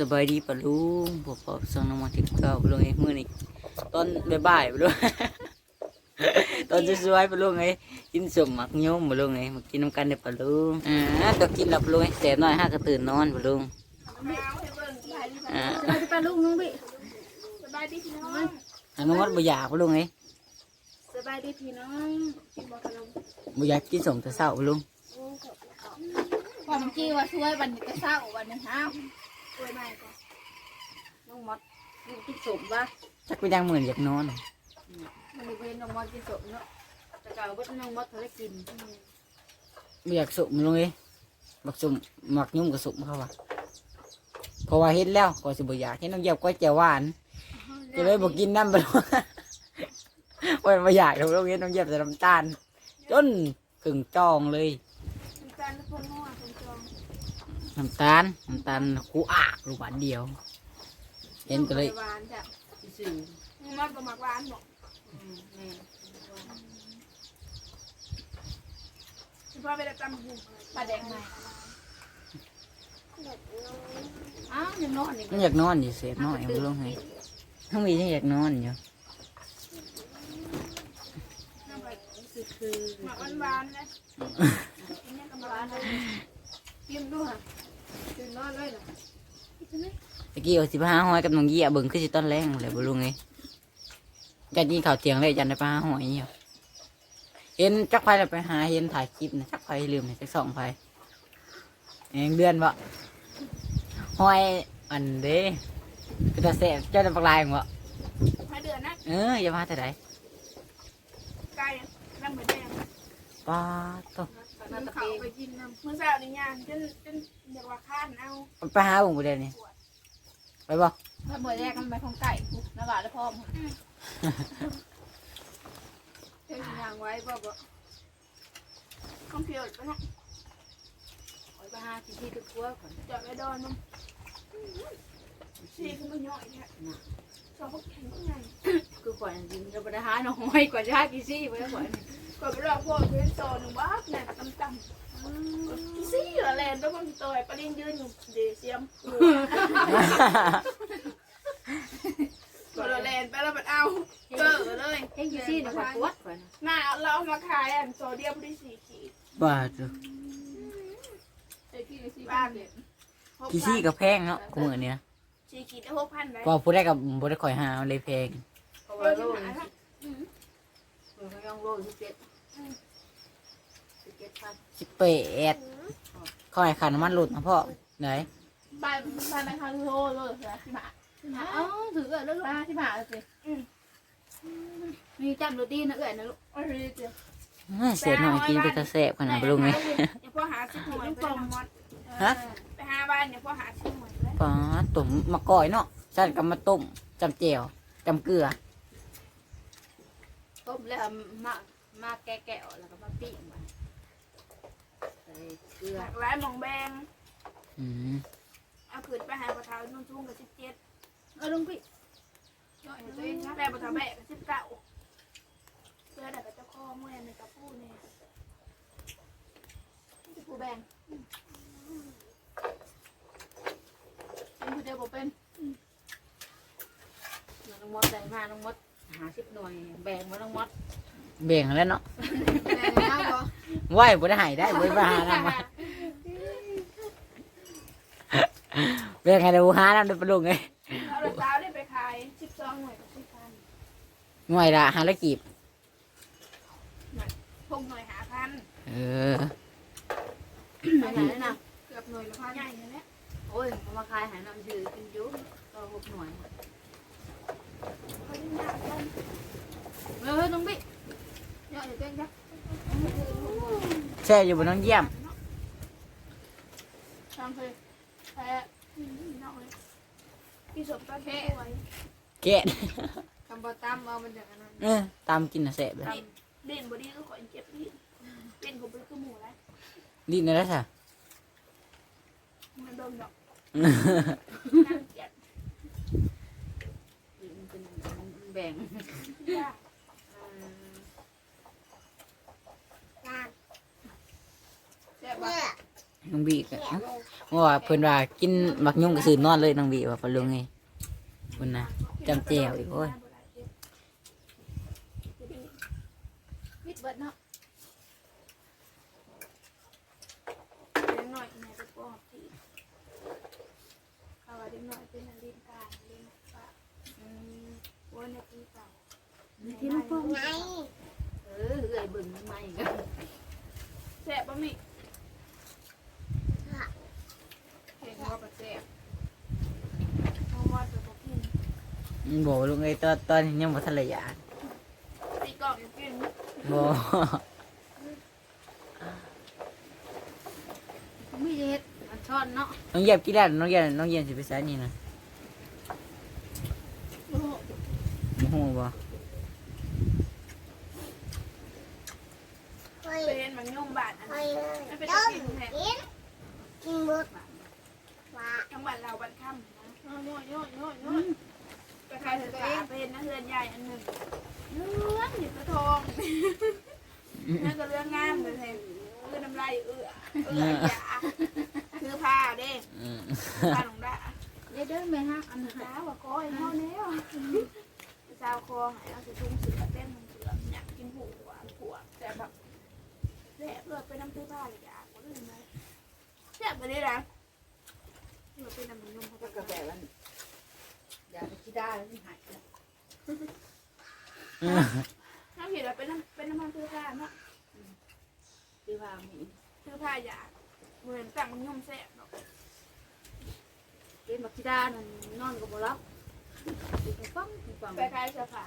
สบายดีปะลุงพวกพ่อส่งน้ำมาที่เก่าปะลุงไอ้มื้อนี้ตอนบ่ายๆปะลุงตอนสวยๆปะลุงไอ้กินสมหมักโยมปะลุงไอ้มากินน้ำกันเด้อปะลุงอ่าตัวกินแล้วปะลุงไอ้แสบน้อยห้าก็ตื่นนอนปะลุงอ่าสบายดีป้าลุงน้องบิสบายดีพี่น้องทางน้องวัดบ่อยากปะลุงไอ้สบายดีพี่น้องกินบ่ขนมบ่อยากกินสมแต่เช้าปะลุงความจริงว่าช่วยวันนี้ก็เศร้าวันนี้ห้า วช่วยใหม่ก่อนน้องมดกินกินสมป่ะจักไปยังเหมือนอยากนอนมันมีเป็นน้องมดกินสมเนาะแต่เก่าก็น้องมดเขาได้กินบ่อยากสมปะลุงไอ้บักสมหมักยุ่มกับสมเขาว่ะเพราะว่าเฮ็ดแล้วก็สิบ่อยากเฮ็ดน้ำเยียบก็แจ่วหวานจะเลยบอกกินน้ำไปแล้ววันมาอยากเราต้องเห็นน้องเย็บใส่น้ำตาลจนขึงจองเลยน้ำตาลทุกคนมั่วคนจอง น้ำตาลน้ำตาลคูอากลูกบาทเดียว เห็นก็เลย หวานจ้ะสื่อมันก็หมักหวานบอกแม่เฉพาะเวลาตำบุ้งปลาแดงใหม่อ้าวยังนอนอีกมันอยากนอนอยู่เสียน้อยมันลงให้ทั้งมีที่อยากนอนอยู่คือคือหมักหวานๆนะอันนี้ก็หมักหวานเลยกินด้วย กินนอนเลยเหรอตะกี้เอาสิบห้าหอยกับน้องเยี่ยเบิ่งขึ้นสิต้นแรงเลยบ่ลุงไงจันนี่ข่าวเตียงเลยจันได้ปลาหอยอยู่เห็นจักไฟเราไปหาเห็นถ่ายคลิปนะจักไฟลืมเลยจักสองไฟเองเดือนบ่หอยอันเด้ก็จะแสบเจ้าจะปลากลายมั้งบ่ให้เดือนนะเอออย่ามาแต่ไหนไก่น้ำเหมือนแดง ป้าต้น้ำเขาไปกินน้ำเมื่อเช้านี่ย่างจนจนเดี๋ยวว่าข้านเอาไปหาบุ้งประเดี๋ยวนี้ไปบ่ถ้าเมื่อแรกกันไปของไก่น้ำบาดแล้วพ่อมเทย่างไว้บ่บ่ข้าวเพียวไปนะคอยไปหาที่ที่ตัวตัวก่อนจอดไว้ดอนมั้งชีคือมันย่อยเนี่ยชอบพวกแข็งพวกไงคือก่อนจริงเราไปหาหน่อยกว่าจะหากี่ซี่ไปแล้วก่อน ก่อนไปรอพ่อเพื่อนโซนหนึ่งบ้าเนี่ยต่ำต่ำซี่เหรอแลนด์แล้วมันตัวปริญยืนอยู่เดเซียมก่อนเราแลนไปแล้วมันเอาเจอเลยเฮ้ยกี่ซี่นะขวดขวดก่อนหน้าเราเอามาขายอันโซเดียมได้สี่ขีดบ้าจ้ะเฮ้ยกี่ซี่บ้านเนี่ยกี่ซี่กับแพงเนาะกูเหมือนเนี้ยสี่ขีดได้หกพันเลยพอพูดได้กับพูดได้คอยหาเลยแพงเขาเอว่าอโลที่นหาเขาย่องโลนสิบเจ็ด สิบเจ็ดพันสิบแปดเขาให้ขาน้ำมันหลุดนะพ่อไหนบ้านบ้านนะคะโลเลยนะที่หาเอ้าถือเอ๋ยแล้วลูกที่ผ่าเลยมีจำโรตีนะเอ๋ยนะลูกโอ้ยเจ้าเอ้ยเสียหน่อยกินไปจะแสบขนาดไปลุงไงเดี๋ยวพ่อหาชิ้นหน่อยไปทำมอดฮะไปหาบ้านเดี๋ยวพ่อหาชิ้นหน่อยเลยป้าตุ่มมะก่อยเนาะฉันกับมาต้มจำเจียวจำเกลือต้มแล้วมา มาแกะแกะแล้วก็มาปิ้งมันใส่เกลือหลากหลายหมองแบงอืมเอาขืนไปหาปลาเท้านุ่งทุ่งกับสิบเจ็ดเอาลุงพี่ย่อยตัวเองนะแต่ปลาเท้าแบกกับสิบเก้าเพื่อแต่กับเจ้าข้อเมื่อในกระปูเนี่ยที่ผู้แบ่งเป็นผู้เดียวบ่เป็นน้องมดได้มาน้องมดหาสิบหน่วยแบ่งมาน้องมด เบ่งแล้วเนาะแบ่งมาบ่ไหวบ่ได้ใหายได้บ่ได้หาน้ำมาเบ่งให้ดูหาน้ำได้ไปลุงไงเอาปลาเท้าได้ไปขายสิบสองหน่วยกับสิบพันหน่วยละหาละกีบพงหน่วยหาพันเออไปไหนนะเกือบหน่วยละพันใหญ่เลยเนี่ยโอ้ยเขามาขายหายน้ำจืดกินจุ๊บก็หกหน่วยเขายิ่งยากกันเฮ้ยน้องพี่ย่อยเต้นจ้ะ แช่อยู่บนน้องเยี่ยมทำเลยแพ้นอกเลยพี่สมก็แค่ไว้แกะคำบอตั้มเอามันจากอันนั้นเออตามกินนะแสบเลยเล่นบอดี้ก็ขอเจ็บลิ้นเล่นกูไปคือหมูแล้วดิ้นได้แล้วจ้ะมันโดนดอกน่าเกลียด มันเป็นแบ่ง ยากยากแซ่บปะ น้ องบีกอะเมื่อวานว่าเพิ่นว่ากินบักยุ่งก็สืนนอนเลยน้องบีว่าปะลุงไงเพิ่นนะจำแจวอีกโอ้ยวิดบันเนาะเดี๋ยแม่จะปอกที่เขาว่าเด็กหน่อยเป็นนักเรียนการเรียนปะอืมวันนี้ปีเก่าที่มันพงไงเออเอื่อยเบิ่งมันใหม่กันแซ่บปะมิเห็นว่าปะแซ่บเพราะว่าจะบอกกิน อืมบอกว่าลุงไอ้ตอนตอนนี้ยังบ่ทันระยะตีกล่องยังกินบ่ไม่เฮ็ดอันช้อนเนาะ น้องเหยียบกี่แล้วน้องเหยียบน้องเหยียบสิไปไสนี่นะโอ้โหบ่ฮู้บ่เป็นมันยุ่งบาดอันนี้ไม่เป็นตะกินแท้ทั้งบ้านเราบ้านค่ำนะโน่ยโน่ยโน่ยโน่ยไปขายเถอะจ้าเป็นนักเรียนใหญ่อันหนึ่งเรื่องอยู่กระทอง นั่นก็เรื่องงามเลยเห็นคือน้ำลายเอื้อเอื้อยาคือผ้าเด้ผ้าหลงดาเด้เด้อแม่ฮักอันนั้นสาว่าก้อยเท่านี้สาวคอหายเอาสิทุ่งเสือเต้นมันเสืออยากกินผัวผัวแต่แบบแซ่บเลือดไปน้ำตื้อผ้าเลยอยากก็เลยไหมแซ่บไปเลยนะเลือดเป็นน้ำมันนุ่มเขาก็ก็กาแฟมันอย่าไปคิดได้ไม่หาย เห็นเราเป็นน้ำเป็นน้ำมันตื้อผ้าเนาะที่ว่ามีตื้อผ้าอยากเหมือนสั่งมันนุ่มแซ่บเนาะเก็บมาคิดได้นั่นนอนก็บ่รับอีกฟังอีกฟังไปขายเสื้อผ้า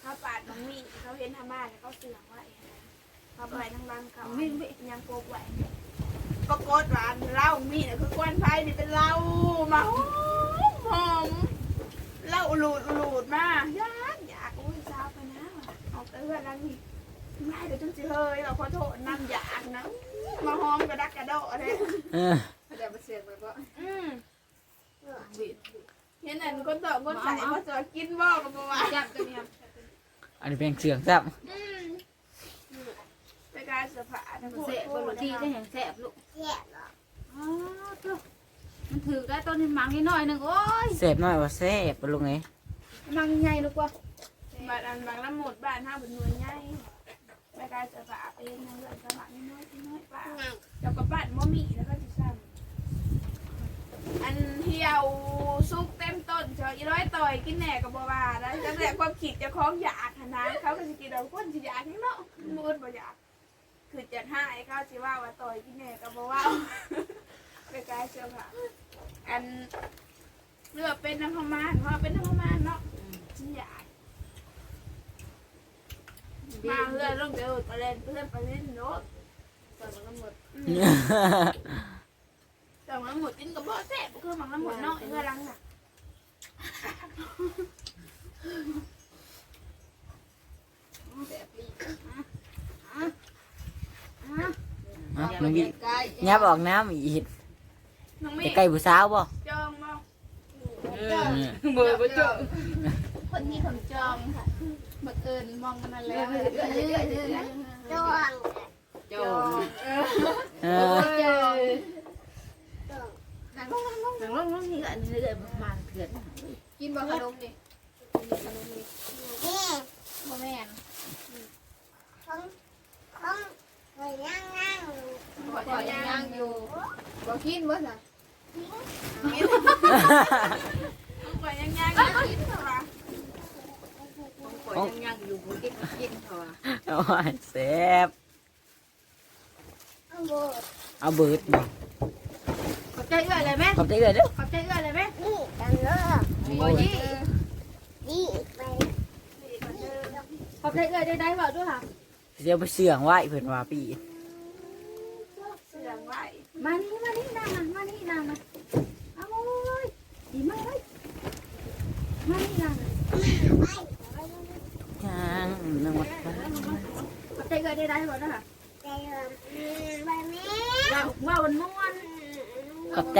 เขาปาดมังมีเขาเห็นทามาแล้วเขาเสื่อมไว้เขาไปทั้งรังเขาไม่ยังโกบไว้ปรากฏว่าเหล้ามีเนี่ยคือควันไฟนี่เป็นเหล้ามาหอมหอมเหล้าหลูดหลูดมากยากอุ้ยสาวไปนะว่ะ เออนแล้นไม่เดี๋ยวจังสิเฮ้ยเราขอโทษน้ำอยากนะมาห้อมกระดักกระโดดเลยเออเดี๋ยวมาเสียงไปบ่อืมเห็นอันคนต่อคนใส่ก็จะกินบอกกับว่าจับกันเนี่ยอันนี้เป็นเสียงแซับอืมไปการสื้อผ้าทั้งหมดเสะบนที่จะเห็นแสบลูกอ๋อตัวมันถือได้ตอนมังนิดหน่อยหนึ่งโอ้ยเสพน้อยว่าแซ่บปลุงไงมังใหญ่ลูกว่า บ้านอันบางละหมดบ้านห้าเป็นหน่วยใหญ่ไปการเสือผ้าเองนะเรื่องสมัครน้อยน้อยป้าแล้วก็บ้านมอมีแล้วก็จะซ้ำอันเที่ยวซุกเต็มต้นเจออีร้อยต่อยกินแหน่กับบัวบาแล้วจังแต่ความขีดจะคล้องอยากนะเขาก็จะกินเราคนสิอยากนี่เนาะมืดบ่อยากคือจะให้เขาสิว่าว่าต่อยกินแหน่กับบัวาไปกายเชียวค่ะอันเลือกเป็นน้ำพม่านเพราะเป็นน้ำพม่านเนาะฉันอยาก มาเพื่อนลงเดี๋ยวไปเล่นเพื่อนไปเล่นโน้ตตอนมันหมดแต่มันหมดกินกับบ่อแซ่บคือมันละหมดเนาะเพื่อนรังน่ะแสบลีอะน้องบียับออกน้ำอีกน้องมีจะใกล้ผู้สาวบ่จองบ่เบอร์บ่จบคนนี้คนจองค่ะ บังเอิญมองกันนั่นแล้วจองเออจองหนังลงหนังลงนี่ก็อันนี้เลยประมาณเถื่อนกินบ่ขนมดิขนมดิบ่แม่นขอยังยังอยู่บ่กินบ่ล่ะต้องไปยังยังยังกิน เหรอขอยังยังอยู่บ่กินกินเถอะโอ้ยแซ่บเอาเบิดบ่ขอบใจเอื้อเลยแม่ขอบใจเลยเด้อขอบใจเอื้อเลยแม่โอ้ยขอบใจเอื้อได้ได้บ่ด้วยค่ะเดี๋ยวไปเสื่องไว้เพิ่นว่าปีเสื่อมไว้มานี่มานี่นางมามานี่นางมาเอาโอ้ยดีมากเลยมานี่นางจางนังวัดไป ขอบใจเอื้อได้ได้บ่ด้วยค่ะว่าว่าวันม่วน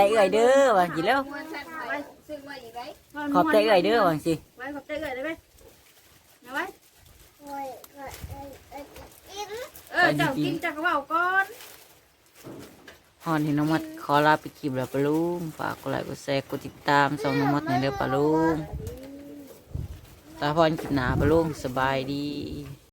ขอบใจเอ่ยเด้อว่าสิแล้วม่วนสั่นไว้ซึ่งว่าอีกไว้ขอบใจเอ่ยเด้อว่าสิไว้ขอบใจเอื้อได้ไหมเอาไว้เออเจ้ากินจักรว่าวก่อนฮอนที่น้องมัดขอลาไปคลิปแล้วปะลุงฝากกดไลค์กดแชร์กดติดตามส่องน้องมัดในอยเด้อปะลุงตาพรคลิปหนาปะลุงสบายดี